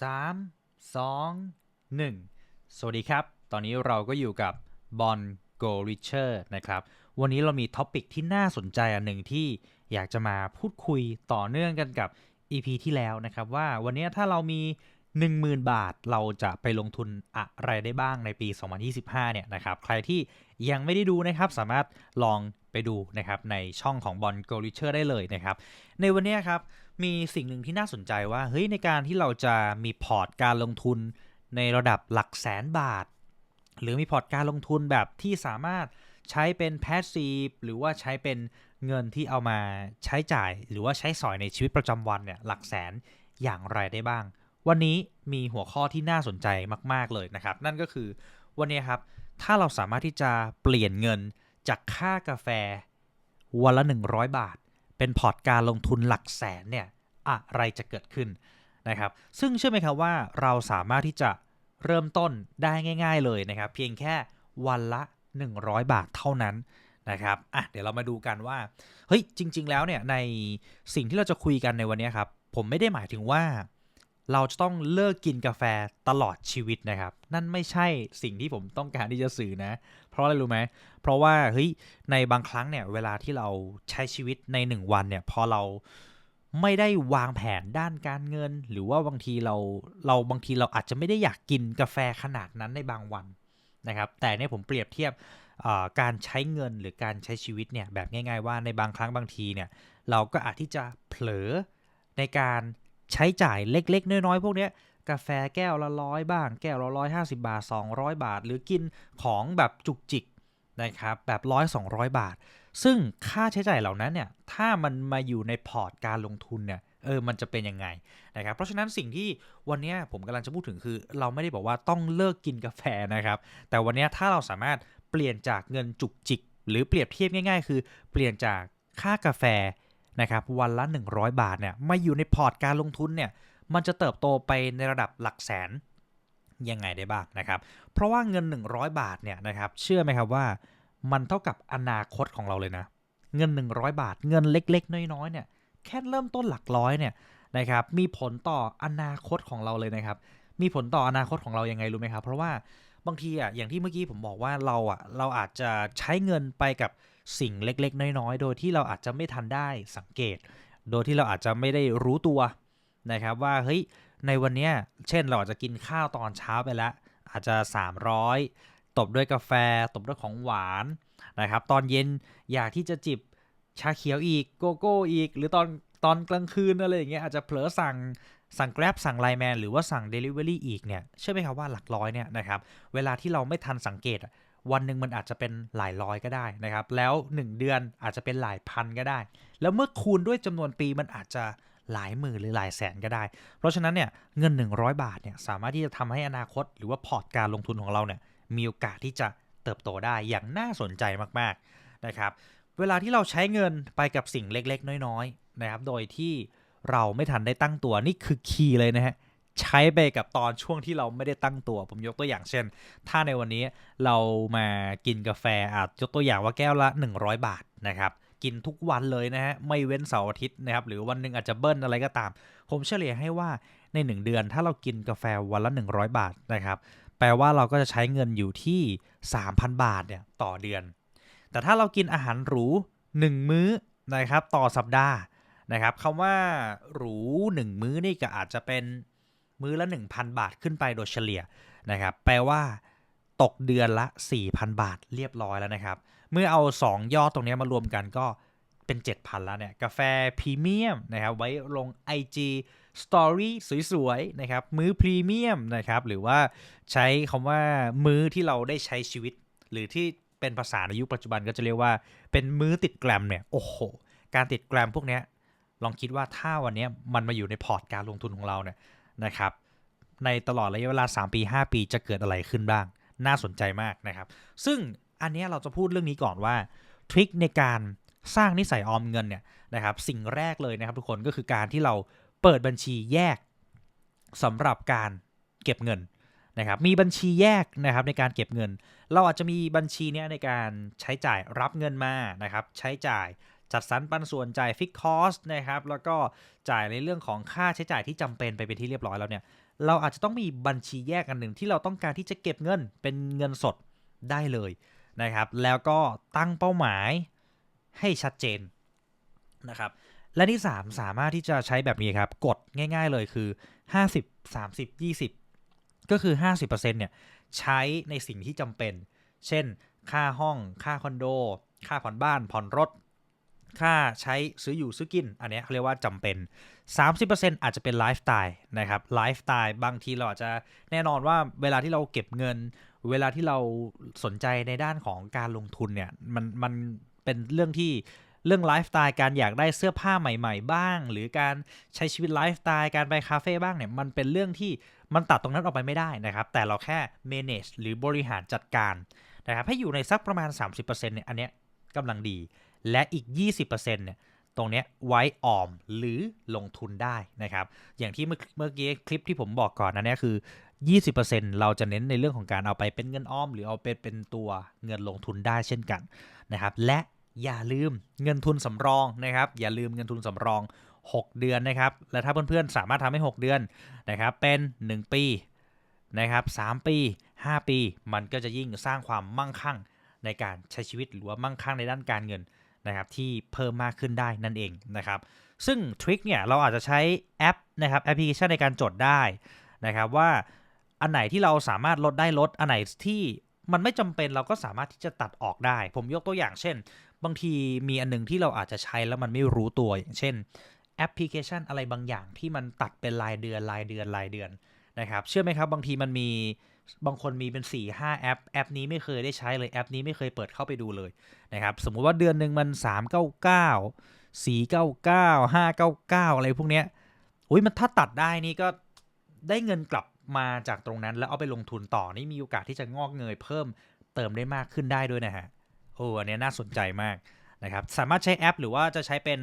3 2 1 สวัสดีครับ ตอนนี้เราก็อยู่กับบอลโกริเชอร์นะครับ วันนี้เรามีท็อปิกที่น่าสนใจอันหนึ่งที่อยากจะมาพูดคุยต่อเนื่องกันกับ EP ที่แล้วนะครับว่าวันนี้ถ้าเรามี 10,000 บาทเราจะไปลงทุนอะไรได้บ้างในปี 2025 เนี่ยนะครับใครที่ยังไม่ได้ดูนะครับสามารถลองไปดูนะครับในช่องของบอลโกลิเชอร์ได้เลยนะครับในวันนี้ครับ มีสิ่งหนึ่งที่น่าสนใจว่าเฮ้ยในการที่เราจะมีพอร์ตการลงทุนในระดับหลักแสนบาท หรือมีพอร์ตการลงทุนแบบที่สามารถใช้เป็นแพสซีฟหรือว่าใช้เป็นเงินที่เอามาใช้จ่าย หรือว่าใช้สอยในชีวิตประจำวันเนี่ยหลักแสนอย่างไรได้บ้าง วันนี้มีหัวข้อที่น่าสนใจมาก ๆเลยนะครับ นั่นก็คือวันนี้ครับ ถ้าเราสามารถที่จะเปลี่ยนเงินจากค่ากาแฟวันละ 100 บาท เป็นพอร์ตการลงทุนหลักแสนเนี่ย อะไรจะเกิดขึ้นนะครับ ซึ่งเชื่อไหมครับว่าเราสามารถที่จะเริ่มต้นได้ง่าย ๆเลยนะครับ เพียงแค่วันละ 100 บาทเท่านั้นนะครับอะเดี๋ยวเรามาดูกันว่า เฮ้ย จริง ๆ แล้วเนี่ย ในสิ่งที่เราจะคุยกันในวันนี้ครับ ผมไม่ได้หมายถึงว่า เราจะต้องเลิกกินกาแฟตลอดชีวิตนะครับ นั่นไม่ใช่สิ่งที่ผมต้องการที่จะสื่อนะ เพราะอะไรรู้ไหม เพราะว่า เฮ้ย ในบางครั้งเนี่ย เวลาที่เราใช้ชีวิตใน 1 วันเนี่ย พอเรา ไม่ได้วางแผนด้านการเงิน หรือว่าบางทีเราเราบางทีเราอาจจะไม่ได้อยากกินกาแฟขนาดนั้นในบางวันนะครับ แต่เนี่ยผมเปรียบเทียบการใช้เงินหรือการใช้ชีวิตเนี่ยแบบง่าย ๆ ว่าในบางครั้งบางทีเนี่ยเราก็อาจที่จะเผลอในการใช้จ่ายเล็ก ๆ น้อยๆพวกเนี้ยกาแฟแก้วละร้อยบ้าง แก้วละร้อยห้าสิบาท 200 บาท หรือกินของแบบจุกจิกนะครับแบบร้อยสองบาท ซึ่งค่าใช้จ่ายเหล่านั้นเนี่ยถ้ามันมาอยู่ในพอร์ตการลงทุนเนี่ยเออ มันจะเป็นยังไงนะครับ เพราะฉะนั้นสิ่งที่วันนี้ผมกำลังจะพูดถึงคือ เราไม่ได้บอกว่าต้องเลิกกินกาแฟนะครับ แต่วันนี้ถ้าเราสามารถเปลี่ยนจากเงินจุกจิก หรือเปรียบเทียบง่าย ๆ คือเปลี่ยนจากค่ากาแฟนะครับวันละ 100 บาทเนี่ยมาอยู่ในพอร์ตการลงทุนเนี่ยมันจะเติบโตไปในระดับหลักแสนยังไงได้บ้างนะครับ เพราะว่าเงิน 100 บาทเนี่ยนะครับเชื่อไหมครับว่า มันเท่ากับอนาคตของเราเลยนะ เงิน 100 บาท เงินเล็ก ๆ น้อยๆเนี่ยแค่เริ่มต้นหลักร้อยเนี่ยนะครับ มีผลต่ออนาคตของเราเลยนะครับ มีผลต่ออนาคตของเรายังไงรู้ไหมครับ เพราะว่าบางทีอะอย่างที่เมื่อกี้ผมบอกว่าเราอะเราอาจจะใช้เงินไปกับสิ่งเล็ก ๆ น้อยๆ โดยที่เราอาจจะไม่ทันได้สังเกต โดยที่เราอาจจะไม่ได้รู้ตัวนะครับว่าเฮ้ยในวันนี้เช่นเราอาจจะกินข้าวตอนเช้าไปแล้วอาจจะ 300 ตบด้วยกาแฟ ตบด้วยของหวานนะครับ ตอนเย็นอยากที่จะจิบชาเขียวอีกโกโก้อีก หรือตอนตอนกลางคืนอะไรอย่างเงี้ยอาจจะเผลอสั่งสั่งแกร็บสั่งไลแมนหรือว่าสั่ง Delivery อีกเนี่ยเชื่อไหมครับว่าหลักร้อยเนี่ยนะครับเวลาที่เราไม่ทันสังเกตวันหนึ่งมันอาจจะเป็นหลายร้อยก็ได้นะครับ แล้ว 1 เดือนอาจจะเป็นหลายพันก็ได้ แล้วเมื่อคูณด้วยจำนวนปีมันอาจจะหลายหมื่นหรือหลายแสนก็ได้ เพราะฉะนั้นเนี่ยเงิน 100 บาทเนี่ยสามารถที่จะทำให้อนาคต หรือว่าพอร์ตการลงทุนของเราเนี่ย มีโอกาสที่จะเติบโตได้อย่างน่าสนใจมากๆนะครับ เวลาที่เราใช้เงินไปกับสิ่งเล็กๆ น้อยๆนะครับ โดยที่เราไม่ทันได้ตั้งตัวนี่คือคีย์เลยนะฮะใช้ไปกับตอนช่วงที่เราไม่ได้ตั้งตัว ผมยกตัวอย่างเช่น ถ้าในวันนี้เรามากินกาแฟอาจยกตัวอย่างว่าแก้วละ 100 บาทนะครับ กินทุกวันเลยนะฮะ ไม่เว้นเสาร์อาทิตย์นะครับ หรือวันหนึ่งอาจจะเบิ้ลอะไรก็ตาม ผมเฉลี่ยให้ว่าใน 1 เดือนถ้าเรากินกาแฟวันละ 100 บาทนะครับ แปลว่าเราก็จะใช้เงินอยู่ที่ 3,000 บาทเนี่ยต่อเดือน แต่ถ้าเรากินอาหารหรู 1 มื้อนะครับต่อสัปดาห์นะครับคำว่าหรู 1 มื้อนี่ก็อาจจะเป็นมื้อละ 1,000 บาทขึ้นไปโดยเฉลี่ยนะครับแปลว่าตกเดือนละ 4,000 บาทเรียบร้อยแล้วนะครับ เมื่อเอา 2 ยอดตรงนี้มารวมกันก็เป็น 7,000 แล้วเนี่ย กาแฟพรีเมียมนะครับ ไว้ลง IG Story สวยๆนะครับมื้อพรีเมียมนะครับหรือว่าใช้คำว่ามื้อที่เราได้ใช้ชีวิต หรือที่เป็นภาษาในยุคปัจจุบันก็จะเรียกว่าเป็นมื้อติดแกรมเนี่ยโอ้โห การติดแกรมพวกนี้ลองคิดว่าถ้าวันนี้มันมาอยู่ในพอร์ตการลงทุนของเราเนี่ยนะครับในตลอดระยะเวลา 3 ปี 5 ปีจะเกิดอะไรขึ้นบ้าง น่าสนใจมากนะครับ ซึ่งอันนี้เราจะพูดเรื่องนี้ก่อนว่าทริคในการสร้างนิสัยออมเงินเนี่ยนะครับสิ่งแรกเลยนะครับทุกคนก็คือการที่เรา เปิดบัญชีแยกสำหรับการเก็บเงินนะครับมีบัญชีแยกนะครับในการเก็บเงิน เราอาจจะมีบัญชีเนี้ยในการใช้จ่ายรับเงินมานะครับใช้จ่ายจัดสรรปันส่วนจ่ายฟิกคอสนะครับแล้วก็จ่ายในเรื่องของค่าใช้จ่ายที่จำเป็นไปเป็นที่เรียบร้อยแล้วเนี่ยเราอาจจะต้องมีบัญชีแยกอันหนึ่งที่เราต้องการที่จะเก็บเงินเป็นเงินสดได้เลยนะครับแล้วก็ตั้งเป้าหมายให้ชัดเจนนะครับ และที่ 3 สามารถที่จะใช้แบบนี้ครับ กดง่ายๆเลยคือ 50 30 20 ก็คือ 50%เนี่ยใช้ในสิ่งที่จำเป็น เช่น ค่าห้องค่าคอนโด ค่าผ่อนบ้านผ่อนรถ ค่าใช้ซื้ออยู่ซื้อกิน อันนี้เขาเรียกว่าจำเป็น 30%อาจจะเป็นไลฟ์สไตล์นะครับไลฟ์สไตล์บางทีเราอาจจะแน่นอนว่าเวลาที่เราเก็บเงิน เวลาที่เราสนใจในด้านของการลงทุนเนี่ยมันมันเป็นเรื่องที่ เรื่องไลฟ์สไตล์การอยากได้เสื้อผ้าใหม่ ๆ บ้าง หรือการใช้ชีวิตไลฟ์สไตล์การไปคาเฟ่บ้างเนี่ยมันเป็นเรื่องที่มันตัดตรงนั้นออกไปไม่ได้นะครับ แต่เราแค่ manage หรือบริหารจัดการนะครับให้อยู่ในสักประมาณ 30%เนี่ยอันเนี้ยกำลังดี และอีก 20%เนี่ยตรงเนี้ยไว้ออมหรือลงทุนได้นะครับ อย่างที่เมื่อเมื่อกี้คลิปที่ผมบอกก่อนนะเนี่ยคือ 20%เราจะเน้นในเรื่องของการเอาไปเป็นเงินออม หรือเอาไปเป็นตัวเงินลงทุนได้เช่นกันนะครับ และ อย่าลืมเงินทุนสำรองนะครับ อย่าลืมเงินทุนสำรอง 6 เดือนนะครับ และถ้าเพื่อนๆสามารถทำให้ 6 เดือนนะครับ เป็น 1 ปีนะครับ3ปี 5 ปี มันก็จะยิ่งสร้างความมั่งคั่งในการใช้ชีวิตหรือว่ามั่งคั่งในด้านการเงินนะครับที่เพิ่มมากขึ้นได้นั่นเองนะครับ ซึ่งทริคเนี่ยเราอาจจะใช้แอปนะครับแอปพลิเคชันในการจดได้นะครับว่าอันไหนที่เราสามารถลดได้ลดอันไหนที่มันไม่จำเป็นเราก็สามารถที่จะตัดออกได้ ผมยกตัวอย่างเช่น บางทีมีอันหนึ่งที่เราอาจจะใช้แล้วมันไม่รู้ตัวอย่างเช่นแอปพลิเคชันอะไรบางอย่างที่มันตัดเป็นรายเดือนรายเดือนรายเดือนนะครับ เชื่อไหมครับบางทีมันมีบางคนมีเป็น 4 5 แอป แอปนี้ไม่เคยได้ใช้เลยแอปนี้ไม่เคยเปิดเข้าไปดูเลยนะครับ สมมุติว่าเดือนหนึ่งมัน 399 499 599 อะไรพวกเนี้ยอุ้ยมันถ้าตัดได้นี่ก็ได้เงินกลับมาจากตรงนั้น แล้วเอาไปลงทุนต่อนี่มีโอกาสที่จะงอกเงยเพิ่มเติมได้มากขึ้นได้ด้วยนะฮะ โอ้อันนี้น่าสนใจมากนะครับ สามารถใช้แอป หรือว่าจะใช้เป็น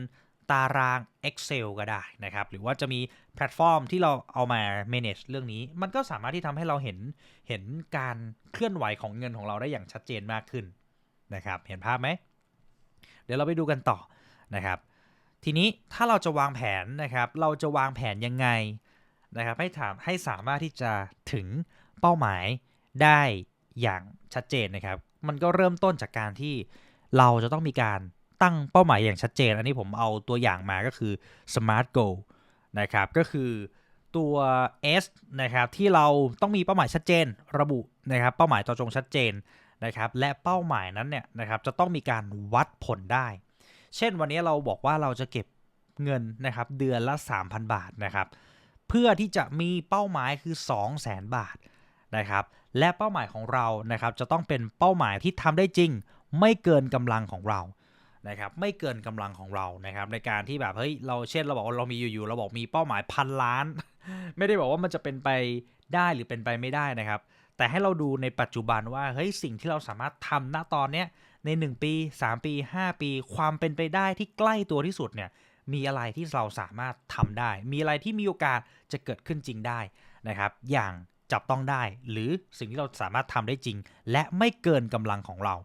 ตาราง Excel ก็ได้นะครับ หรือว่าจะมีแพลตฟอร์มที่เราเอามา manage เรื่องนี้ มันก็สามารถที่ทำให้เราเห็นเห็นการเคลื่อนไหวของเงินของเราได้อย่างชัดเจนมากขึ้นนะครับ เห็นภาพไหม เดี๋ยวเราไปดูกันต่อนะครับ ทีนี้ถ้าเราจะวางแผนนะครับ เราจะวางแผนยังไงนะครับ ให้ถามให้สามารถที่จะถึงเป้าหมายได้ อย่างชัดเจนนะครับ มันก็เริ่มต้นจากการที่เราจะต้องมีการตั้งเป้าหมายอย่างชัดเจน อันนี้ผมเอาตัวอย่างมาก็คือ smart goal นะครับ ก็คือตัว S นะครับที่เราต้องมีเป้าหมายชัดเจน ระบุนะครับเป้าหมายต่อจงชัดเจนนะครับและเป้าหมายนั้นเนี่ยนะครับจะต้องมีการวัดผลได้ เช่นวันนี้เราบอกว่าเราจะเก็บเงินนะครับเดือนละ 3,000 บาทนะครับเพื่อที่จะมีเป้าหมายคือ 200,000 บาทนะครับ และเป้าหมายของเรานะครับจะต้องเป็นเป้าหมายที่ทำได้จริง ไม่เกินกำลังของเรานะครับไม่เกินกำลังของเรานะครับในการที่แบบเฮ้ยเราเช่นเราบอกว่าเรามีอยู่ๆเราบอกมีเป้าหมายพันล้าน ไม่ได้บอกว่ามันจะเป็นไปได้หรือเป็นไปไม่ได้นะครับ แต่ให้เราดูในปัจจุบันว่าเฮ้ยสิ่งที่เราสามารถทำณตอนเนี้ยใน 1 ปี 3 ปี 5 ปี ความเป็นไปได้ที่ใกล้ตัวที่สุดเนี่ยมีอะไรที่เราสามารถทำได้ มีอะไรที่มีโอกาสจะเกิดขึ้นจริงได้นะครับ อย่าง จับต้องได้ หรือสิ่งที่เราสามารถทำได้จริง และไม่เกินกำลังของเรา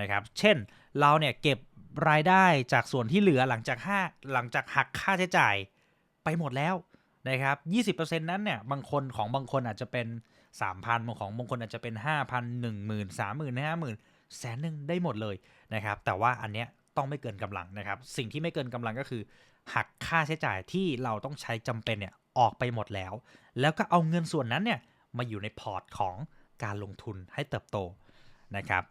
นะครับ เช่นเราเนี่ยเก็บรายได้จากส่วนที่เหลือหลังจากห้าหลังจากหักค่าใช้จ่ายไปหมดแล้วนะครับ 20%นั้นเนี่ยบางคนของบางคนอาจจะเป็น 3,000บางของบางคนอาจจะเป็น 5,000 10,000 30,000 50,000แสนหนึ่งได้หมดเลยนะครับ แต่ว่าอันเนี้ยต้องไม่เกินกำลังนะครับ สิ่งที่ไม่เกินกำลังก็คือ หักค่าใช้จ่ายที่เราต้องใช้จำเป็นเนี่ยออกไปหมดแล้ว แล้วก็เอาเงินส่วนนั้นเนี่ย มาอยู่ในพอร์ตของการลงทุนให้เติบโตนะครับ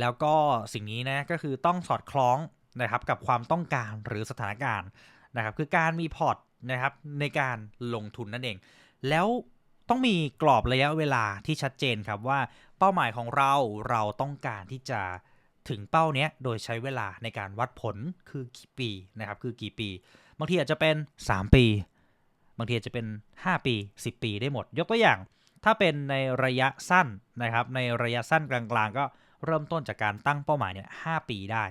แล้วก็สิ่งนี้นะก็คือต้องสอดคล้องนะครับกับความต้องการหรือสถานการณ์นะครับ คือการมีพอร์ตนะครับในการลงทุนนั่นเอง แล้วต้องมีกรอบระยะเวลาที่ชัดเจนครับว่าเป้าหมายของเราเราต้องการที่จะถึงเป้าเนี้ยโดยใช้เวลาในการวัดผลคือกี่ปีนะครับ คือกี่ปี บางทีอาจจะเป็น 3 ปี บางทีอาจจะเป็น 5 ปี 10 ปีได้หมด ยกตัวอย่าง ถ้าเป็นในระยะสั้นนะครับในระยะสั้นกลางๆ ก็เริ่มต้นจากการตั้งเป้าหมายเนี่ยหปีได้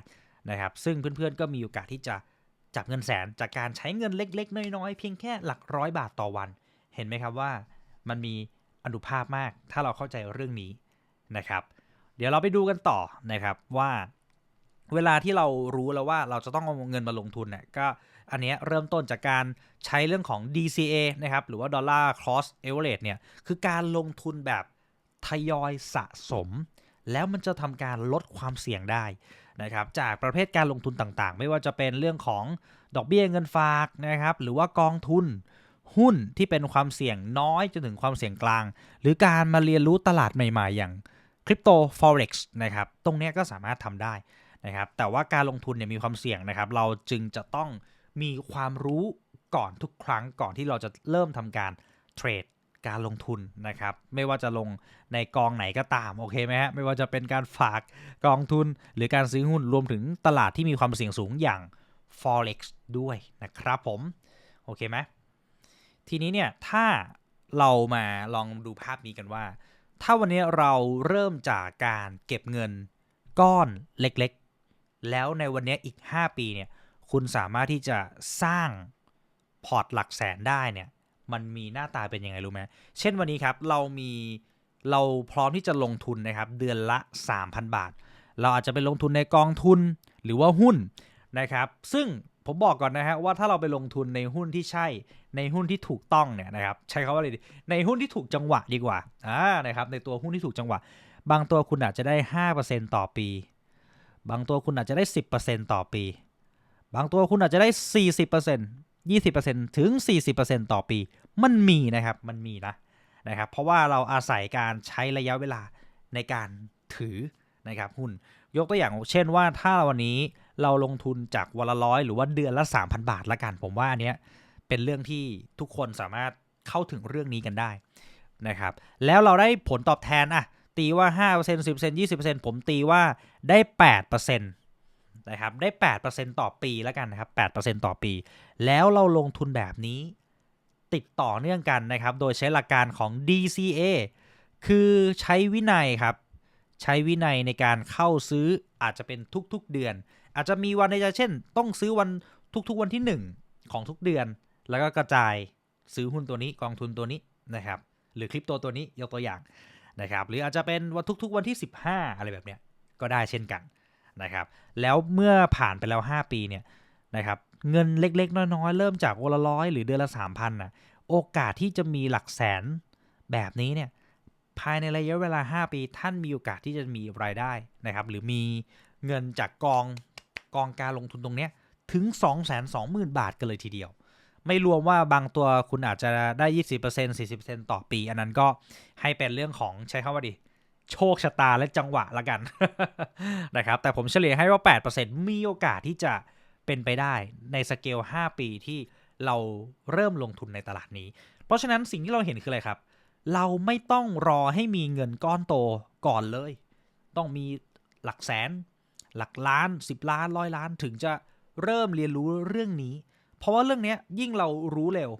นะครับซึ่งเพื่อนๆก็มีโอกาสที่จะจับเงินแสนจากการใช้เงินเล็ก ๆ น้อยๆ เพียงแค่หลักร้อยบาทต่อวัน เห็นไหมครับว่ามันมีอนุภาพมากถ้าเราเข้าใจเรื่องนี้นะครับ เดี๋ยวเราไปดูกันต่อนะครับว่า เวลาที่เรารู้แล้วว่าเราจะต้องเอาเงินมาลงทุนเนี่ยก็ อันเนี้ยเริ่มต้นจากการใช้เรื่องของ DCA นะครับหรือว่า Dollar Cost Average เนี่ยคือการลงทุนแบบทยอยสะสม แล้วมันจะทำการลดความเสี่ยงได้นะครับจากประเภทการลงทุนต่างๆ ไม่ว่าจะเป็นเรื่องของดอกเบี้ยเงินฝากนะครับหรือว่ากองทุนหุ้นที่เป็นความเสี่ยงน้อยจนถึงความเสี่ยงกลาง หรือการมาเรียนรู้ตลาดใหม่ๆ อย่างคริปโต forex นะครับตรงนี้ก็สามารถทำได้นะครับแต่ว่าการลงทุนเนี่ยมีความเสี่ยงนะครับ เราจึงจะต้อง มีความรู้ก่อนทุกครั้งก่อนที่เราจะเริ่มทำการเทรดการลงทุนนะครับ ไม่ว่าจะลงในกองไหนก็ตามโอเคไหมฮะไม่ว่าจะเป็นการฝากกองทุน หรือการซื้อหุ้นรวมถึงตลาดที่มีความเสี่ยงสูงอย่าง forex ด้วยนะครับผม โอเคไหมทีนี้เนี่ยถ้าเรามาลองดูภาพนี้กันว่า ถ้าวันนี้เราเริ่มจากการเก็บเงินก้อนเล็กๆ แล้วในวันนี้อีก 5 ปีเนี่ย คุณสามารถที่จะสร้างพอร์ตหลักแสนได้เนี่ย มันมีหน้าตาเป็นยังไงรู้ไหมเช่นวันนี้ครับเรามีเราพร้อมที่จะลงทุนนะครับ เดือนละ 3,000 บาท เราอาจจะไปลงทุนในกองทุนหรือว่าหุ้นนะครับ ซึ่งผมบอกก่อนนะฮะว่าถ้าเราไปลงทุนในหุ้นที่ใช่ในหุ้นที่ถูกต้องเนี่ยนะครับ ใช้คำว่าอะไรดีในหุ้นที่ถูกจังหวะดีกว่าอ่านะครับ ในตัวหุ้นที่ถูกจังหวะ บางตัวคุณอาจจะได้ 5%ต่อปี บางตัวคุณอาจจะได้ 10%ต่อปี บางตัวคุณอาจจะได้ 40% 20%ถึง 40%ต่อปี มันมีนะครับ มันมีนะนะครับ เพราะว่าเราอาศัยการใช้ระยะเวลาในการถือนะครับหุ้น ยกตัวอย่างเช่นว่าถ้าวันนี้เราลงทุนจากวันละร้อยหรือว่าเดือนละ 3,000 บาทละกัน ผมว่าอันเนี้ยเป็นเรื่องที่ทุกคนสามารถเข้าถึงเรื่องนี้กันได้นะครับ แล้วเราได้ผลตอบแทนอะตีว่า 5% 10% 20%ผมตีว่าได้ 8% นะครับได้ 8%ต่อปีแล้วกันนะครับ 8%ต่อปี แล้วเราลงทุนแบบนี้ติดต่อเนื่องกันนะครับ โดยใช้หลักการของ DCA คือใช้วินัยครับ ใช้วินัยในการเข้าซื้ออาจจะเป็นทุกๆเดือน อาจจะมีวันในใจเช่น ต้องซื้อวันทุกๆวันที่ 1 ของทุกเดือน แล้วก็กระจายซื้อหุ้นตัวนี้กองทุนตัวนี้นะครับ หรือคริปโตตัวนี้ยกตัวอย่างนะครับ หรืออาจจะเป็นวันทุกๆวันที่ 15 อะไรแบบเนี้ยก็ได้เช่นกัน นะครับแล้วเมื่อผ่านไปแล้ว 5 ปีเนี่ยนะครับเงินเล็ก ๆ น้อยๆ เริ่มจากวันละร้อยหรือเดือนละ 3,000นะโอกาสที่จะมีหลักแสนแบบนี้เนี่ยภายในระยะเวลา 5 ปี ท่านมีโอกาสที่จะมีรายได้นะครับหรือมีเงินจากกองกองการลงทุนตรงเนี้ยถึง 220,000 บาทกันเลยทีเดียว ไม่รวมว่าบางตัวคุณอาจจะได้ 20% 40%ต่อปี อันนั้นก็ให้เป็นเรื่องของใช้คำว่าดิ โชคชะตาและจังหวะละกันนะครับ แต่ผมเฉลี่ยให้ว่า 8%มีโอกาสที่จะเป็นไปได้ในสเกล 5 ปีที่เราเริ่มลงทุนในตลาดนี้ เพราะฉะนั้นสิ่งที่เราเห็นคืออะไรครับ เราไม่ต้องรอให้มีเงินก้อนโตก่อนเลย ต้องมีหลักแสน หลักล้าน 10 ล้านร้อยล้านถึงจะเริ่มเรียนรู้เรื่องนี้ เพราะว่าเรื่องนี้ยิ่งเรารู้เร็ว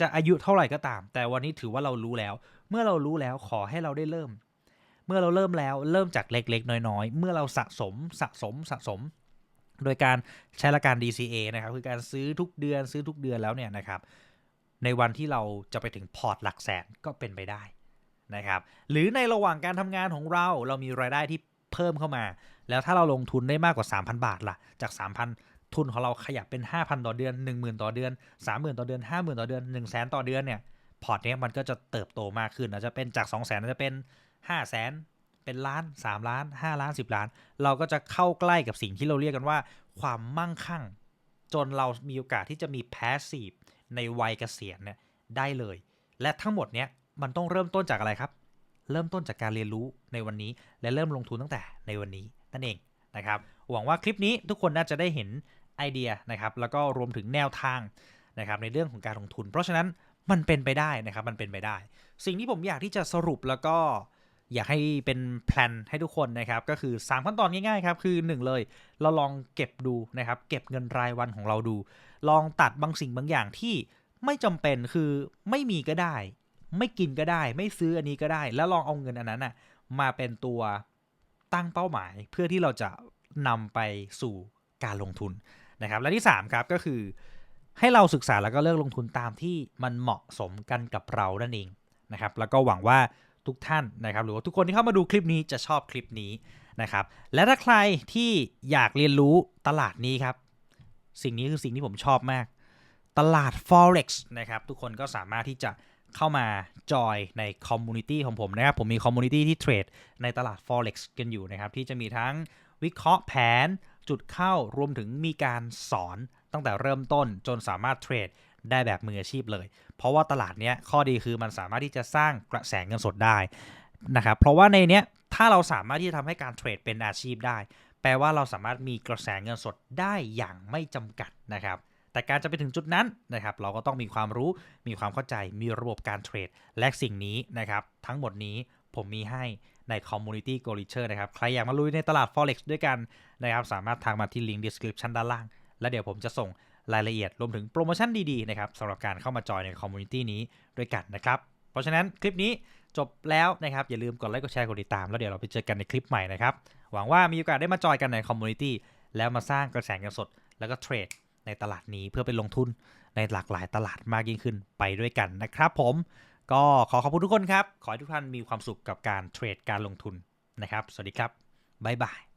จะอายุเท่าไหร่ก็ตาม แต่วันนี้ถือว่าเรารู้แล้ว เมื่อเรารู้แล้วขอให้เราได้เริ่ม เมื่อเราเริ่มแล้วเริ่มจากเล็กๆ น้อยๆ เมื่อเราสะสมสะสมสะสม โดยการใช้หลักการ DCA นะครับ คือการซื้อทุกเดือนซื้อทุกเดือนแล้วเนี่ยนะครับ ในวันที่เราจะไปถึงพอร์ตหลักแสนก็เป็นไปได้นะครับ หรือในระหว่างการทำงานของเราเรามีรายได้ที่เพิ่มเข้ามา แล้วถ้าเราลงทุนได้มากกว่า 3,000 บาทล่ะ จาก 3,000 ทุนของเราขยับเป็น 5,000 ต่อเดือน 10,000 ต่อเดือน 30,000 ต่อเดือน 50,000 ต่อเดือน 1 0 0 0 0แต่อเดือนเนี่ย พอร์ตเนี้ยมันก็จะเติบโตมากขึ้นอาจจะเป็นจาก 2 0 0 0 0 0จะเป็น 5 0 0 0 0 0เป็นล้าน3ล้าน5ล้าน10ล้าน เราก็จะเข้าใกล้กับสิ่งที่เราเรียกกันว่า ความมั่งคั่ง จนเรามีโอกาสที่จะมี passive ในวัยเกษียณเนี่ยได้เลย และทั้งหมดเนี้ยมันต้องเริ่มต้นจากอะไรครับ เริ่มต้นจากการเรียนรู้ในวันนี้ และเริ่มลงทุนตั้งแต่ในวันนี้นั่นเองนะครับ หวังว่าคลิปนี้ทุกคนน่าจะได้เห็นไอเดียนะครับ แล้วก็รวมถึงแนวทางนะครับในเรื่องของการลงทุน เพราะฉะนั้นมันเป็นไปได้นะครับ มันเป็นไปได้ สิ่งที่ผมอยากที่จะสรุปแล้วก็ อยากให้เป็นแพลนให้ทุกคนนะครับ ก็คือ 3 ขั้นตอนง่ายๆครับ คือ 1 เลย เราลองเก็บดูนะครับ เก็บเงินรายวันของเราดู ลองตัดบางสิ่งบางอย่างที่ไม่จำเป็นคือไม่มีก็ได้ ไม่กินก็ได้ ไม่ซื้ออันนี้ก็ได้ แล้วลองเอาเงินอันนั้นนะมาเป็นตัวตั้งเป้าหมาย เพื่อที่เราจะนำไปสู่การลงทุนนะครับ และที่ 3 ครับก็คือ ให้เราศึกษาแล้วก็เลือกลงทุนตามที่มันเหมาะสมกันกับเรานั่นเองนะครับ แล้วก็หวังว่า ทุกท่านนะครับ หรือว่าทุกคนที่เข้ามาดูคลิปนี้จะชอบคลิปนี้นะครับ และถ้าใครที่อยากเรียนรู้ตลาดนี้ครับ สิ่งนี้คือสิ่งที่ผมชอบมาก ตลาด forex นะครับ ทุกคนก็สามารถที่จะเข้ามาจอยในคอมมูนิตี้ของผมนะครับ ผมมีคอมมูนิตี้ที่เทรดในตลาด forex กันอยู่นะครับ ที่จะมีทั้งวิเคราะห์แผนจุดเข้ารวมถึงมีการสอนตั้งแต่เริ่มต้นจนสามารถเทรด ได้แบบมืออาชีพเลย เพราะว่าตลาดเนี้ยข้อดีคือมันสามารถที่จะสร้างกระแสเงินสดได้นะครับเพราะว่าในเนี้ยถ้าเราสามารถที่จะทำให้การเทรดเป็นอาชีพได้ แปลว่าเราสามารถมีกระแสเงินสดได้อย่างไม่จำกัดนะครับแต่การจะไปถึงจุดนั้นนะครับเราก็ต้องมีความรู้มีความเข้าใจมีระบบการเทรด และสิ่งนี้นะครับทั้งหมดนี้ผมมีให้ใน Community Go r i c h e r นะครับ ใครอยากมาลุยในตลาด Forex ด้วยกันนะครับ สามารถทางมาที่ลิงก์ description ด้านล่าง แล้วเดี๋ยวผมจะส่ง รายละเอียดรวมถึงโปรโมชั่นดีๆนะครับสำหรับการเข้ามาจอยใน Community นี้ด้วยกันนะครับ เพราะฉะนั้นคลิปนี้จบแล้วนะครับ อย่าลืมกดไลค์กดแชร์กดติดตาม แล้วเดี๋ยวเราไปเจอกันในคลิปใหม่นะครับ หวังว่ามีโอกาสได้มาจอยกันใน Community แล้วมาสร้างกระแสเงินสด แล้วก็เทรดในตลาดนี้เพื่อไปลงทุนในหลากหลายตลาดมากยิ่งขึ้นไปด้วยกันนะครับ ผมก็ขอขอบคุณทุกคนครับ ขอให้ทุกท่านมีความสุขกับการเทรดการลงทุนนะครับ สวัสดีครับ บ๊ายบาย